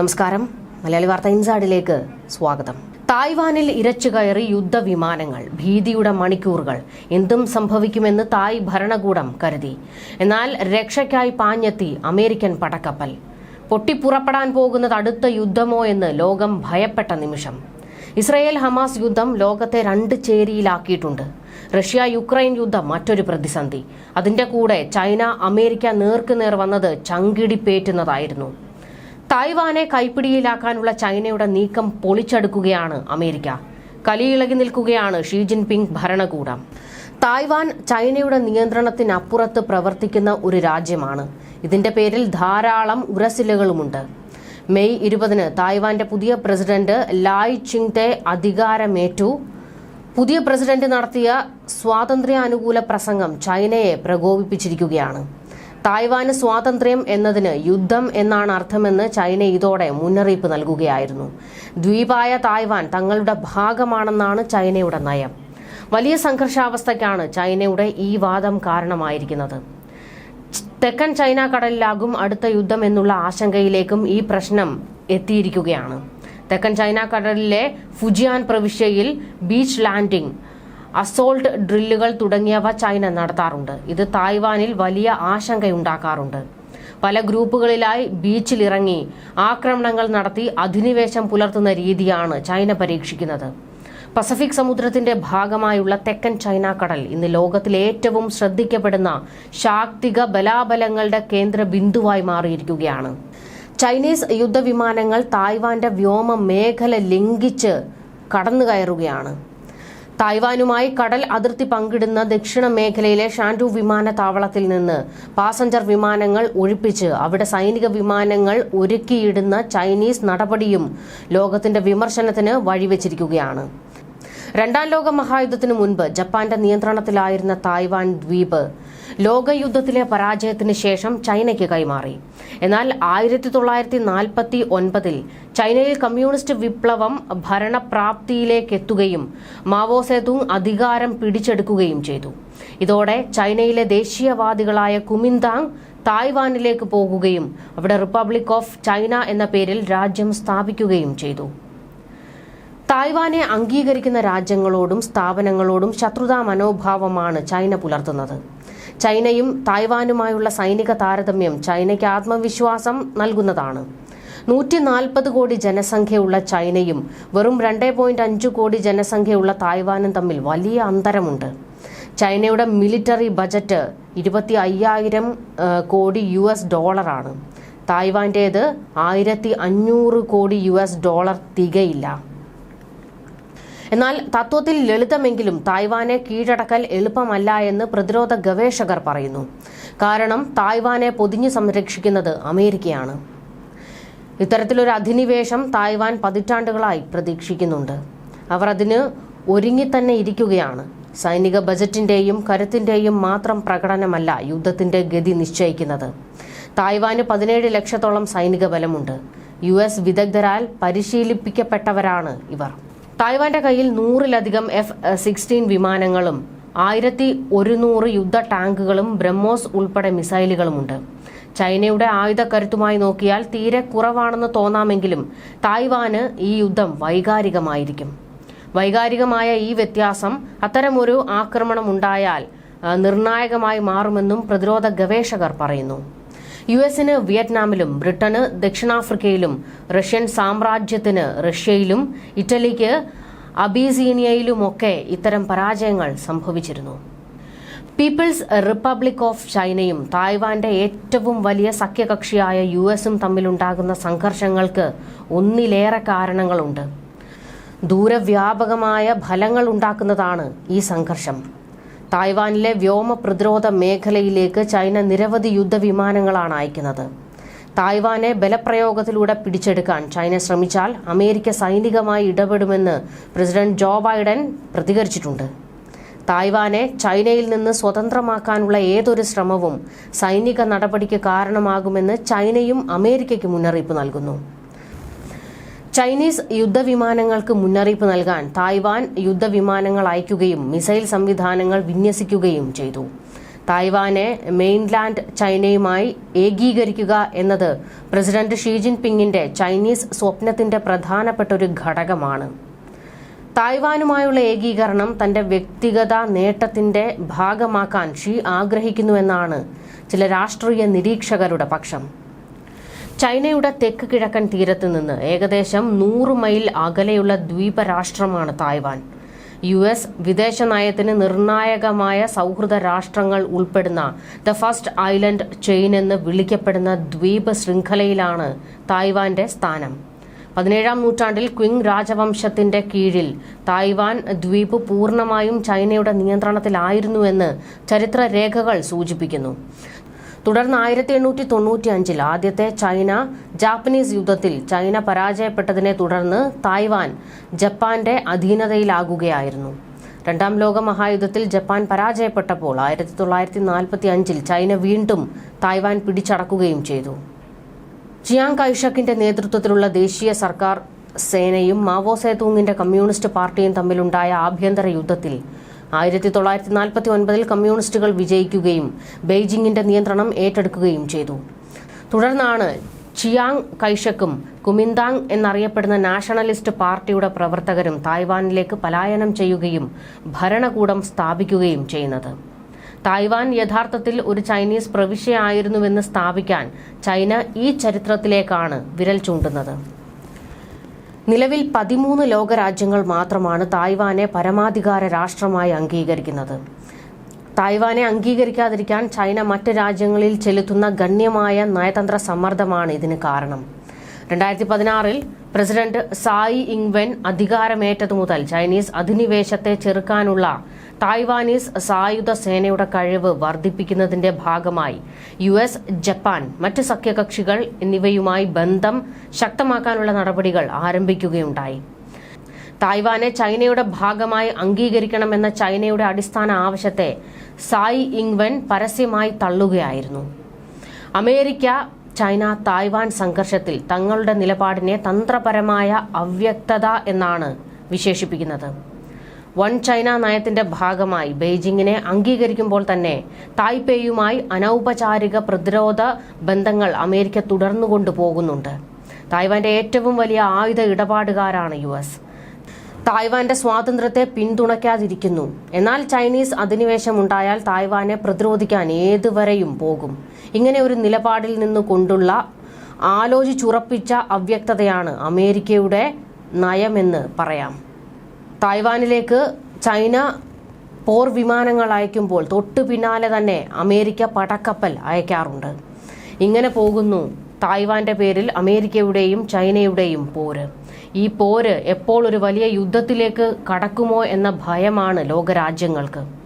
നമസ്കാരം. മലയാളി വാർത്ത ഇൻസൈഡിലേക്ക് സ്വാഗതം. തായ്വാനിൽ ഇരച്ചു കയറി യുദ്ധവിമാനങ്ങൾ ഭീതിയുടെ മണിക്കൂറുകൾ എന്തും സംഭവിക്കുമെന്ന് തായ് ഭരണകൂടം കരുതി. എന്നാൽ രക്ഷയ്ക്കായി പാഞ്ഞെത്തി അമേരിക്കൻ പടക്കപ്പൽ. പൊട്ടിപ്പുറപ്പെടാൻ പോകുന്നത് അടുത്ത യുദ്ധമോ എന്ന് ലോകം ഭയപ്പെട്ട നിമിഷം. ഇസ്രയേൽ ഹമാസ് യുദ്ധം ലോകത്തെ രണ്ട് ചേരിയിലാക്കിയിട്ടുണ്ട്. റഷ്യ യുക്രൈൻ യുദ്ധം മറ്റൊരു പ്രതിസന്ധി. അതിന്റെ കൂടെ ചൈന അമേരിക്ക നേർക്കുനേർ വന്നത് ചങ്കിടിപ്പേറ്റുന്നതായിരുന്നു. തായ്വാനെ കൈപ്പിടിയിലാക്കാനുള്ള ചൈനയുടെ നീക്കം പൊളിച്ചെടുക്കുകയാണ് അമേരിക്ക. കലിയിളകി നിൽക്കുകയാണ് ഷീ ജിൻപിങ് ഭരണകൂടം. തായ്വാൻ ചൈനയുടെ നിയന്ത്രണത്തിനപ്പുറത്ത് പ്രവർത്തിക്കുന്ന ഒരു രാജ്യമാണ്. ഇതിന്റെ പേരിൽ ധാരാളം ഉരസിലകളുമുണ്ട്. മെയ് ഇരുപതിന് തായ്വാന്റെ പുതിയ പ്രസിഡന്റ് ലായ് ചിങ്തെ അധികാരമേറ്റു. പുതിയ പ്രസിഡന്റ് നടത്തിയ സ്വാതന്ത്ര്യാനുകൂല പ്രസംഗം ചൈനയെ പ്രകോപിപ്പിച്ചിരിക്കുകയാണ്. തായ്വാന് സ്വാതന്ത്ര്യം എന്നതിന് യുദ്ധം എന്നാണ് അർത്ഥമെന്ന് ചൈന ഇതോടെ മുന്നറിയിപ്പ് നൽകുകയായിരുന്നു. ദ്വീപായ തായ്വാൻ തങ്ങളുടെ ഭാഗമാണെന്നാണ് ചൈനയുടെ നയം. വലിയ സംഘർഷാവസ്ഥയ്ക്കാണ് ചൈനയുടെ ഈ വാദം കാരണമായിരിക്കുന്നത്. തെക്കൻ ചൈന കടലിലാകും അടുത്ത യുദ്ധം എന്നുള്ള ആശങ്കയിലേക്കും ഈ പ്രശ്നം എത്തിയിരിക്കുകയാണ്. തെക്കൻ ചൈന കടലിലെ ഫുജിയാൻ പ്രവിശ്യയിൽ ബീച്ച് ലാൻഡിംഗ് അസോൾട്ട് ഡ്രില്ലുകൾ തുടങ്ങിയവ ചൈന നടത്താറുണ്ട്. ഇത് തായ്വാനിൽ വലിയ ആശങ്കയുണ്ടാക്കാറുണ്ട്. പല ഗ്രൂപ്പുകളിലായി ബീച്ചിലിറങ്ങി ആക്രമണങ്ങൾ നടത്തി അധിനിവേശം പുലർത്തുന്ന രീതിയാണ് ചൈന പരീക്ഷിക്കുന്നത്. പസഫിക് സമുദ്രത്തിന്റെ ഭാഗമായുള്ള തെക്കൻ ചൈന കടൽ ഇന്ന് ലോകത്തിലെ ഏറ്റവും ശ്രദ്ധിക്കപ്പെടുന്ന ശാക്തിക ബലാബലങ്ങളുടെ കേന്ദ്ര ബിന്ദുവായി മാറിയിരിക്കുകയാണ്. ചൈനീസ് യുദ്ധവിമാനങ്ങൾ തായ്വാന്റെ വ്യോമ മേഖല ലംഘിച്ച് കടന്നു കയറുകയാണ് തായ്വാനുമായി കടൽ അതിർത്തി പങ്കിടുന്ന ദക്ഷിണ മേഖലയിലെ ഷാൻഡു വിമാനത്താവളത്തിൽ നിന്ന് പാസഞ്ചർ വിമാനങ്ങൾ ഒഴിപ്പിച്ച് അവിടെ സൈനിക വിമാനങ്ങൾ ഒരുക്കിയിടുന്ന ചൈനീസ് നടപടിയും ലോകത്തിന്റെ വിമർശനത്തിന് വഴിവെച്ചിരിക്കുകയാണ്. രണ്ടാം ലോക മഹായുദ്ധത്തിനു മുൻപ് ജപ്പാന്റെ നിയന്ത്രണത്തിലായിരുന്ന തായ്വാൻ ദ്വീപ് ലോകയുദ്ധത്തിലെ പരാജയത്തിന് ശേഷം ചൈനയ്ക്ക് കൈമാറി. എന്നാൽ ആയിരത്തി തൊള്ളായിരത്തി നാൽപ്പത്തി ഒൻപതിൽ ചൈനയിൽ കമ്മ്യൂണിസ്റ്റ് വിപ്ലവം ഭരണപ്രാപ്തിയിലേക്ക് എത്തുകയും മാവോ സേതുങ് അധികാരം പിടിച്ചെടുക്കുകയും ചെയ്തു. ഇതോടെ ചൈനയിലെ ദേശീയവാദികളായ കുമിന്താങ് തായ്വാനിലേക്ക് പോകുകയും അവിടെ റിപ്പബ്ലിക് ഓഫ് ചൈന എന്ന പേരിൽ രാജ്യം സ്ഥാപിക്കുകയും ചെയ്തു. തായ്വാനെ അംഗീകരിക്കുന്ന രാജ്യങ്ങളോടും സ്ഥാപനങ്ങളോടും ശത്രുതാ മനോഭാവമാണ് ചൈന പുലർത്തുന്നത്. ചൈനയും തായ്വാനുമായുള്ള സൈനിക താരതമ്യം ചൈനയ്ക്ക് ആത്മവിശ്വാസം നൽകുന്നതാണ്. നൂറ്റി നാൽപ്പത് കോടി ജനസംഖ്യയുള്ള ചൈനയും വെറും രണ്ട് പോയിന്റ് അഞ്ച് കോടി ജനസംഖ്യയുള്ള തായ്വാനും തമ്മിൽ വലിയ അന്തരമുണ്ട്. ചൈനയുടെ മിലിറ്ററി ബജറ്റ് ഇരുപത്തി അയ്യായിരം കോടി യു എസ് ഡോളറാണ്. തായ്വാന്റേത് ആയിരത്തി അഞ്ഞൂറ് കോടി യു എസ് ഡോളർ തികയില്ല. എന്നാൽ തത്വത്തിൽ ലളിതമെങ്കിലും തായ്വാനെ കീഴടക്കൽ എളുപ്പമല്ല എന്ന് പ്രതിരോധ ഗവേഷകർ പറയുന്നു. കാരണം തായ്വാനെ പൊതിഞ്ഞു സംരക്ഷിക്കുന്നത് അമേരിക്കയാണ്. ഇത്തരത്തിലൊരു അധിനിവേശം തായ്വാൻ പതിറ്റാണ്ടുകളായി പ്രതീക്ഷിക്കുന്നുണ്ട്. അവർ അതിന് ഒരുങ്ങിത്തന്നെ ഇരിക്കുകയാണ്. സൈനിക ബജറ്റിന്റെയും കരുത്തിന്റെയും മാത്രം പ്രകടനമല്ല യുദ്ധത്തിന്റെ ഗതി നിശ്ചയിക്കുന്നത്. തായ്വാന് പതിനേഴ് ലക്ഷത്തോളം സൈനിക ബലമുണ്ട്. യു എസ് വിദഗ്ധരാൽ പരിശീലിപ്പിക്കപ്പെട്ടവരാണ് ഇവർ. തായ്വാന്റെ കയ്യിൽ നൂറിലധികം എഫ് സിക്സ്റ്റീൻ വിമാനങ്ങളും ആയിരത്തി ഒരുന്നൂറ് യുദ്ധ ടാങ്കുകളും ബ്രഹ്മോസ് ഉൾപ്പെടെ മിസൈലുകളുമുണ്ട്. ചൈനയുടെ ആയുധക്കരുത്തുമായി നോക്കിയാൽ തീരെ കുറവാണെന്ന് തോന്നാമെങ്കിലും തായ്വാന് ഈ യുദ്ധം വൈകാരികമായിരിക്കും. വൈകാരികമായ ഈ വ്യത്യാസം അത്തരമൊരു ആക്രമണം ഉണ്ടായാൽ നിർണായകമായി മാറുമെന്നും പ്രതിരോധ ഗവേഷകർ പറയുന്നു. യു എസിന് വിയറ്റ്നാമിലും ബ്രിട്ടന് ദക്ഷിണാഫ്രിക്കയിലും റഷ്യൻ സാമ്രാജ്യത്തിന് റഷ്യയിലും ഇറ്റലിക്ക് അബീസീനിയയിലുമൊക്കെ ഇത്തരം പരാജയങ്ങൾ സംഭവിച്ചിരുന്നു. പീപ്പിൾസ് റിപ്പബ്ലിക് ഓഫ് ചൈനയും തായ്വാന്റെ ഏറ്റവും വലിയ സഖ്യകക്ഷിയായ യു എസും തമ്മിലുണ്ടാകുന്ന സംഘർഷങ്ങൾക്ക് ഒന്നിലേറെ കാരണങ്ങളുണ്ട്. ദൂരവ്യാപകമായ ഫലങ്ങൾ ഉണ്ടാക്കുന്നതാണ് ഈ സംഘർഷം. തായ്വാനിലെ വ്യോമ പ്രതിരോധ മേഖലയിലേക്ക് ചൈന നിരവധി യുദ്ധവിമാനങ്ങളാണ് അയക്കുന്നത്. തായ്വാനെ ബലപ്രയോഗത്തിലൂടെ പിടിച്ചെടുക്കാൻ ചൈന ശ്രമിച്ചാൽ അമേരിക്ക സൈനികമായി ഇടപെടുമെന്ന് പ്രസിഡന്റ് ജോ ബൈഡൻ പ്രതികരിച്ചിട്ടുണ്ട്. തായ്വാനെ ചൈനയിൽ നിന്ന് സ്വതന്ത്രമാക്കാനുള്ള ഏതൊരു ശ്രമവും സൈനിക നടപടിക്ക് കാരണമാകുമെന്ന് ചൈനയും അമേരിക്കയ്ക്ക് മുന്നറിയിപ്പ് നൽകുന്നു. ചൈനീസ് യുദ്ധവിമാനങ്ങൾക്ക് മുന്നറിയിപ്പ് നൽകാൻ തായ്വാൻ യുദ്ധവിമാനങ്ങൾ അയക്കുകയും മിസൈൽ സംവിധാനങ്ങൾ വിന്യസിക്കുകയും ചെയ്തു. തായ്വാനെ മെയിൻലാൻഡ് ചൈനയുമായി ഏകീകരിക്കുക എന്നത് പ്രസിഡന്റ് ഷീ ജിൻപിങ്ങിന്റെ ചൈനീസ് സ്വപ്നത്തിന്റെ പ്രധാനപ്പെട്ട ഒരു ഘടകമാണ്. തായ്വാനുമായുള്ള ഏകീകരണം തന്റെ വ്യക്തിഗത നേട്ടത്തിന്റെ ഭാഗമാക്കാൻ ഷീ ആഗ്രഹിക്കുന്നുവെന്നാണ് ചില രാഷ്ട്രീയ നിരീക്ഷകരുടെ പക്ഷം. ചൈനയുടെ തെക്ക് കിഴക്കൻ തീരത്ത് നിന്ന് ഏകദേശം നൂറ് മൈൽ അകലെയുള്ള ദ്വീപ രാഷ്ട്രമാണ് തായ്വാൻ. യു എസ് വിദേശ നയത്തിന് നിർണായകമായ സൗഹൃദ രാഷ്ട്രങ്ങൾ ഉൾപ്പെടുന്ന ദ ഫസ്റ്റ് ഐലൻഡ് ചെയിൻ എന്ന് വിളിക്കപ്പെടുന്ന ദ്വീപ് ശൃംഖലയിലാണ് തായ്വാന്റെ സ്ഥാനം. പതിനേഴാം നൂറ്റാണ്ടിൽ ക്വിങ് രാജവംശത്തിന്റെ കീഴിൽ തായ്വാൻ ദ്വീപ് പൂർണമായും ചൈനയുടെ നിയന്ത്രണത്തിലായിരുന്നുവെന്ന് ചരിത്ര രേഖകൾ സൂചിപ്പിക്കുന്നു. തുടർന്ന് ആയിരത്തി എണ്ണൂറ്റി തൊണ്ണൂറ്റി അഞ്ചിൽ ആദ്യത്തെ ചൈന ജാപ്പനീസ് യുദ്ധത്തിൽ ചൈന പരാജയപ്പെട്ടതിനെ തുടർന്ന് തായ്വാൻ ജപ്പാന്റെ അധീനതയിലാകുകയായിരുന്നു. രണ്ടാം ലോക മഹായുദ്ധത്തിൽ ജപ്പാൻ പരാജയപ്പെട്ടപ്പോൾ ആയിരത്തി തൊള്ളായിരത്തി നാൽപ്പത്തി അഞ്ചിൽ ചൈന വീണ്ടും തായ്വാൻ പിടിച്ചടക്കുകയും ചെയ്തു. ചിയാങ് കൈഷക്കിന്റെ നേതൃത്വത്തിലുള്ള ദേശീയ സർക്കാർ സേനയും മാവോ സേതൂങ്ങിന്റെ കമ്മ്യൂണിസ്റ്റ് പാർട്ടിയും തമ്മിലുണ്ടായ ആഭ്യന്തര യുദ്ധത്തിൽ ആയിരത്തി തൊള്ളായിരത്തി നാൽപ്പത്തി ഒൻപതിൽ കമ്മ്യൂണിസ്റ്റുകൾ വിജയിക്കുകയും ബെയ്ജിങ്ങിന്റെ നിയന്ത്രണം ഏറ്റെടുക്കുകയും ചെയ്തു. തുടർന്നാണ് ചിയാങ് കൈഷക്കും കുമിന്താങ് എന്നറിയപ്പെടുന്ന നാഷണലിസ്റ്റ് പാർട്ടിയുടെ പ്രവർത്തകരും തായ്വാനിലേക്ക് പലായനം ചെയ്യുകയും ഭരണകൂടം സ്ഥാപിക്കുകയും ചെയ്യുന്നത്. തായ്വാൻ യഥാർത്ഥത്തിൽ ഒരു ചൈനീസ് പ്രവിശ്യയായിരുന്നുവെന്ന് സ്ഥാപിക്കാൻ ചൈന ഈ ചരിത്രത്തിലേക്കാണ് വിരൽ ചൂണ്ടുന്നത്. നിലവിൽ പതിമൂന്ന് ലോകരാജ്യങ്ങൾ മാത്രമാണ് തായ്വാനെ പരമാധികാര രാഷ്ട്രമായി അംഗീകരിക്കുന്നത്. തായ്വാനെ അംഗീകരിക്കാതിരിക്കാൻ ചൈന മറ്റ് രാജ്യങ്ങളിൽ ചെലുത്തുന്ന ഗണ്യമായ നയതന്ത്ര സമ്മർദ്ദമാണ് ഇതിന് കാരണം. രണ്ടായിരത്തി പതിനാറിൽ പ്രസിഡന്റ് സായി ഇങ്വെൻ അധികാരമേറ്റതു മുതൽ ചൈനീസ് അധിനിവേശത്തെ ചെറുക്കാനുള്ള തായ്വാനീസ് സായുധ സേനയുടെ കഴിവ് വർദ്ധിപ്പിക്കുന്നതിന്റെ ഭാഗമായി യു എസ് ജപ്പാൻ മറ്റ് സഖ്യകക്ഷികൾ എന്നിവയുമായി ബന്ധം ശക്തമാക്കാനുള്ള നടപടികൾ ആരംഭിക്കുകയുണ്ടായി. തായ്വാനെ ചൈനയുടെ ഭാഗമായി അംഗീകരിക്കണമെന്ന ചൈനയുടെ അടിസ്ഥാന ആവശ്യത്തെ സായി ഇങ്വെൻ പരസ്യമായി തള്ളുകയായിരുന്നു. അമേരിക്ക ചൈന തായ്വാൻ സംഘർഷത്തിൽ തങ്ങളുടെ നിലപാടിനെ തന്ത്രപരമായ അവ്യക്തത എന്നാണ് വിശേഷിപ്പിക്കുന്നത്. വൺ ചൈന നയത്തിന്റെ ഭാഗമായി ബെയ്ജിങ്ങിനെ അംഗീകരിക്കുമ്പോൾ തന്നെ തായ്പേയുമായി അനൗപചാരിക പ്രതിരോധ ബന്ധങ്ങൾ അമേരിക്ക തുടർന്നു കൊണ്ടുപോകുന്നുണ്ട് തായ്വാന്റെ ഏറ്റവും വലിയ ആയുധ ഇടപാടുകാരാണ് യു എസ്. തായ്വാന്റെ സ്വാതന്ത്ര്യത്തെ പിന്തുണയ്ക്കാതിരിക്കുന്നു. എന്നാൽ ചൈനീസ് അധിനിവേശം ഉണ്ടായാൽ തായ്വാനെ പ്രതിരോധിക്കാൻ ഏതുവരെയും പോകും. ഇങ്ങനെ ഒരു നിലപാടിൽ നിന്ന് കൊണ്ടുള്ള ആലോചിച്ചുറപ്പിച്ച അവ്യക്തതയാണ് അമേരിക്കയുടെ നയമെന്ന് പറയാം. തായ്വാനിലേക്ക് ചൈന പോർ വിമാനങ്ങൾ അയക്കുമ്പോൾ തൊട്ടു പിന്നാലെ തന്നെ അമേരിക്ക പടക്കപ്പൽ അയക്കാറുണ്ട്. ഇങ്ങനെ പോകുന്നു തായ്വാന്റെ പേരിൽ അമേരിക്കയുടെയും ചൈനയുടെയും പോര്. ഈ പോര് എപ്പോൾ ഒരു വലിയ യുദ്ധത്തിലേക്ക് കടക്കുമോ എന്ന ഭയമാണ് ലോകരാജ്യങ്ങൾക്ക്.